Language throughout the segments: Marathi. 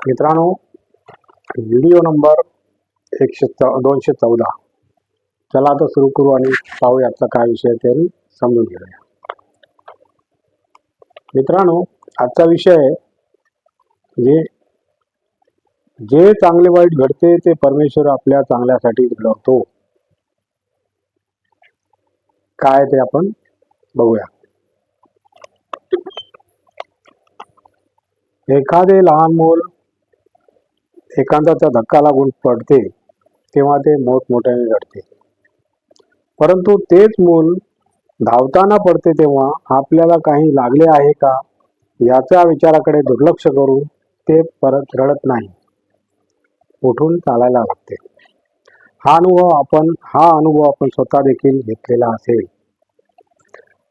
मित्रांनो व्हिडिओ नंबर एकशे चौ दोनशे चौदा. चला आता सुरू करू आणि पाहूया आजचा काय विषय ते समजून घेऊया. मित्रांनो आजचा विषय आहे जे जे चांगले वाईट घडते ते परमेश्वर आपल्या चांगल्यासाठी घडवतो. काय ते आपण बघूया. एखादे लहान मूल एखाद्याचा धक्का लागून पडते तेव्हा ते मोठमोठ्याने रडते. परंतु तेच मूल धावताना पडते तेव्हा आपल्याला काही लागले आहे का याच्या विचाराकडे दुर्लक्ष करून ते परत रडत नाही. उठून चालायला लागते. हा अनुभव आपण हा अनुभव आपण स्वतः देखील घेतलेला असेल.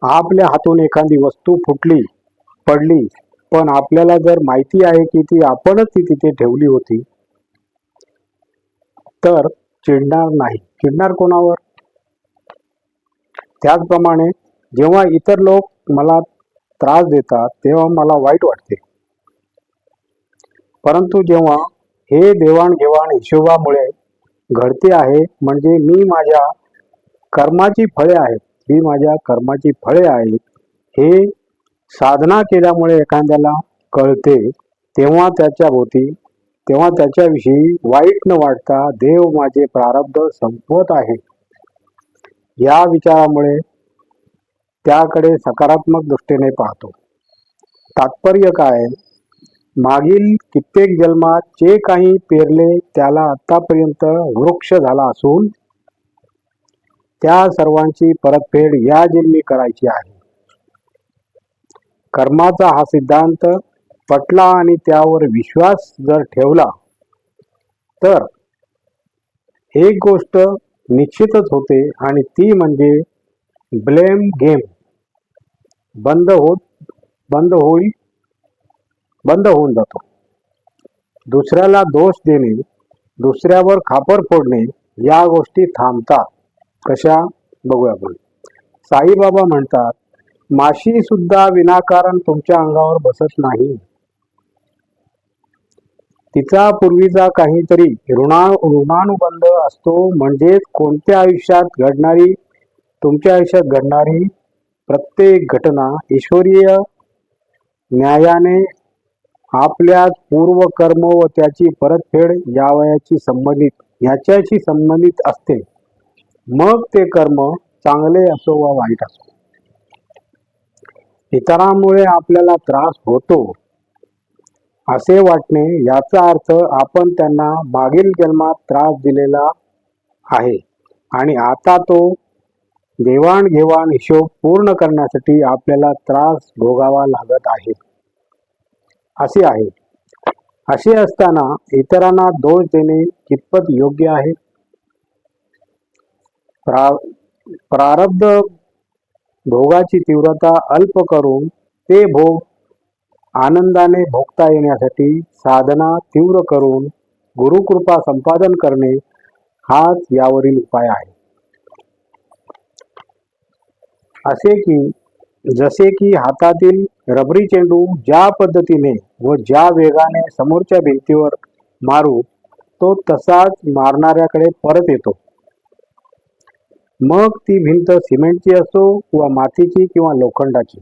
आपल्या हातून एखादी वस्तू फुटली पडली पण आपल्याला जर माहिती आहे की ती आपणच ती तिथे ठेवली होती तर चिडणार नाही. चिडणार कोणावर? त्याचप्रमाणे जेव्हा इतर लोक मला त्रास देतात तेव्हा मला वाईट वाटते. परंतु जेव्हा हे देवाणघेवाण हिशोबामुळे घडते आहे म्हणजे मी माझ्या कर्माची फळे आहेत ही माझ्या कर्माची फळे आहेत हे साधना केल्यामुळे एखाद्याला कळते तेव्हा त्याच्या भोवती तेव्हा त्याच्याविषयी वाईट न वाटता देव माझे प्रारब्ध संपवत आहे. या विचारामुळे त्याकडे सकारात्मक दृष्टीने पाहतो. तात्पर्य काय? मागील कित्येक जन्मात जे काही पेरले त्याला आतापर्यंत वृक्ष झाला असून त्या सर्वांची परतफेड या जन्मी करायची आहे. कर्माचा हा सिद्धांत पटला आणि त्यावर विश्वास जर ठेवला तर एक गोष्ट निश्चितच होते आणि ती म्हणजे ब्लेम गेम. बंद होत बंद होईल बंद होऊन जातो. दुसऱ्याला दोष देणे दुसऱ्यावर खापर फोडणे या गोष्टी थांबतात. कशा? बघूया आपण. साईबाबा म्हणतात माशी सुद्धा विनाकारण तुमच्या अंगावर बसत नाही. तिचा पूर्वीचा काहीतरी ऋणा ऋणानुबंध असतो म्हणजेच कोणत्या आयुष्यात घडणारी तुमच्या आयुष्यात घडणारी प्रत्येक घटना ईश्वरीय न्यायाने आपल्या पूर्व कर्म व त्याची परतफेड यावयाची संबंधित याच्याशी संबंधित असते. मग ते कर्म चांगले असो वा वाईट असो. इतरांमुळे आपल्याला त्रास होतो. असे वाटणे याचा अर्थ आपण त्यांना मागील जन्मात त्रास दिलेला आहे. आणि आता तो देवाणघेवाण हिशोब पूर्ण करण्यासाठी आपल्याला त्रास भोगावा लागत आहे. असे आहे. असे असताना इतरांना दोष देणे कितपत योग्य आहे? प्रा प्रारब्ध भोगाची तीव्रता अल्प करून ते भोग आनंदाने भोगता येण्यासाठी साधना तीव्र करून गुरुकृपा संपादन करणे हाच यावरील उपाय आहे. असे की जसे की हातातील रबरी चेंडू ज्या पद्धतीने व ज्या वेगाने समोरच्या भिंतीवर मारू तो तसाच मारणाऱ्याकडे परत येतो. मग ती भिंत सिमेंटची असो किंवा मातीची किंवा लोखंडाची.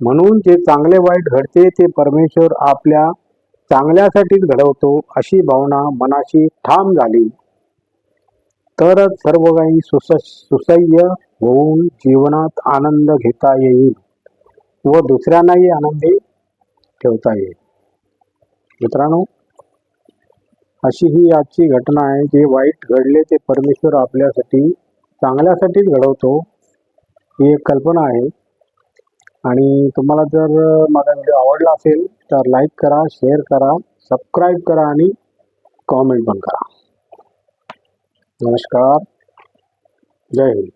म्हणून जे चांगले वाईट घडते ते परमेश्वर आपल्या चांगल्यासाठीच घडवतो अशी भावना मनाशी ठाम झाली. तरच सर्व काही सुस सुसह्य होऊन जीवनात आनंद घेता येईल व दुसऱ्यांनाही आनंदी ठेवता येईल. मित्रांनो अशी ही आजची घटना आहे जे वाईट घडले ते परमेश्वर आपल्यासाठी चांगल्यासाठीच घडवतो ही एक कल्पना आहे. आणि तुम्हाला जर माझा व्हिडिओ आवडला असेल तर लाईक करा शेअर करा सबस्क्राईब करा आणि कॉमेंट पण करा. नमस्कार. जय हिंद.